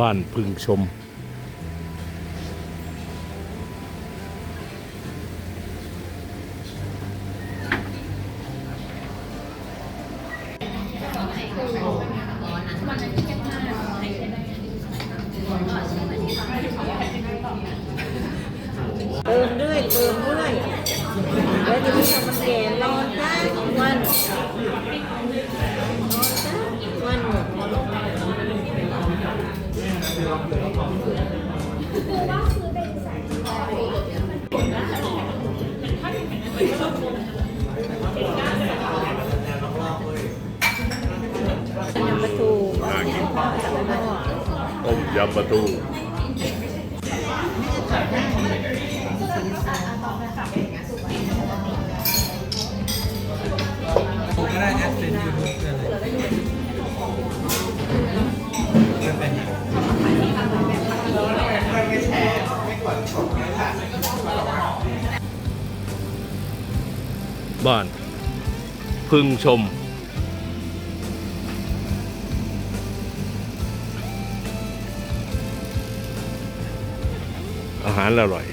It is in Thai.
บ้านพึงชม เติมเรื่อยเติมเรื่อยแล้วทีนี้ถ้ามันแก่รอจ้าวันรอจ้าวัน ต้มยำปลาทูผมก็ได้แอดเฟนยูทูบเลยไม่เป็น บ้าน พึงชม อาหารอร่อย